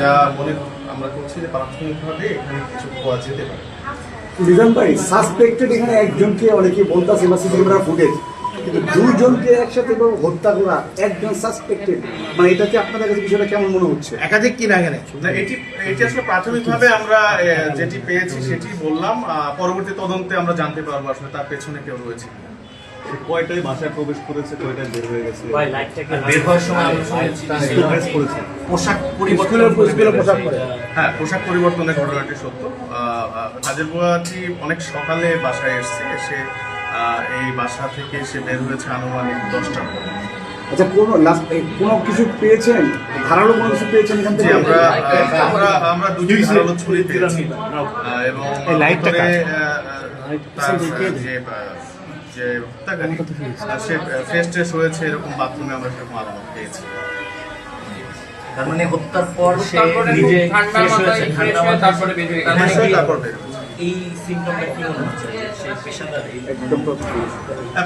যা মনে আমরা করছি যে প্রাথমিকভাবে এখানে কিছু পাওয়া যেতে পারে। লিজন ভাই সাসপেক্টেড এখানে একজনকে অনেকে বলতেছে বা সিসি ক্যামেরা ফুটেজ কিন্তু দুইজনকে একসাথে হত্যা করা একজন সাসপেক্টেড মানে এটাকে আপনাদের কাছে বিষয়টা কেমন মনে হচ্ছে? একাধিক কি না এখানে? এটি এটি আসলে প্রাথমিকভাবে আমরা যেটি পেয়েছি সেটি বললাম পরবর্তী তদন্তে আমরা জানতে পারব আসলে তার পেছনে কেউ রয়েছে কিনা। কয়টায় বাসায় প্রবেশ করেছে কয়টায় বের হয়ে গেছে? বের হওয়ার সময় আমরা শুনেছি প্রবেশ করেছে? পোশাক পরিবর্তন বের পোশাক পরে। হ্যাঁ পোশাক পরিবর্তনের ঘটনাটি সত্য। কাজের বুয়াটি অনেক সকালে বাসায় এসছে এসে এই বাসা থেকে সে বের হয়েছে আনুমানিক দশটার পরে। আচ্ছা কোনো লাস্ট কোনো কিছু পেয়েছেন? ধারালো কোনো কিছু পেয়েছেন এখান থেকে? আমরা আমরা আমরা দুটি ধারালো ছুরি পেয়েছি। এবং যে যে হত্যাকারী সে ফ্রেশ ট্রেশ হয়েছে এরকম বাথরুমে আমরা সেরকম আলামত পেয়েছি। তার মানে হত্যার পর সে নিজে ফ্রেশ হয়েছে ঠান্ডা মাথায় তারপরে বের হয়ে গেছে। তার মানে হয়ে কি তারপর বের এই সিমটমটা কি মনে হচ্ছে? সে পেশাদার একদম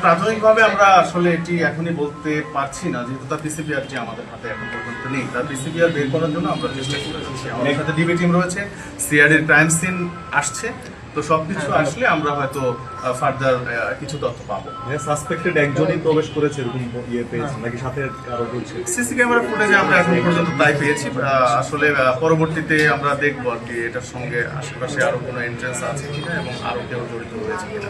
প্রাথমিকভাবে আমরা আসলে এটি এখনই বলতে পারছি না যেহেতু তার পিসিবিআরটি আমাদের হাতে এখন পর্যন্ত নেই। তার পিসিবিআর বের করার জন্য আমরা চেষ্টা করে যাচ্ছি। আমাদের সাথে ডিবি টিম রয়েছে সিআরডির ক্রাইম সিন আসছে। তো সবকিছু আসলে আমরা হয়তো ফার্দার কিছু তথ্য পাবো। সাসপেক্টেড একজনই প্রবেশ করেছে এরকম ইয়ে পেয়েছে নাকি সাথে আরও বলছে? সিসি ক্যামেরা ফুটেজে আমরা এখন পর্যন্ত তাই পেয়েছি আসলে পরবর্তীতে আমরা দেখব আর কি এটার সঙ্গে আশেপাশে আরও কোনো এন্ট্রেন্স আছে কিনা এবং আরও কেউ জড়িত রয়েছে কিনা।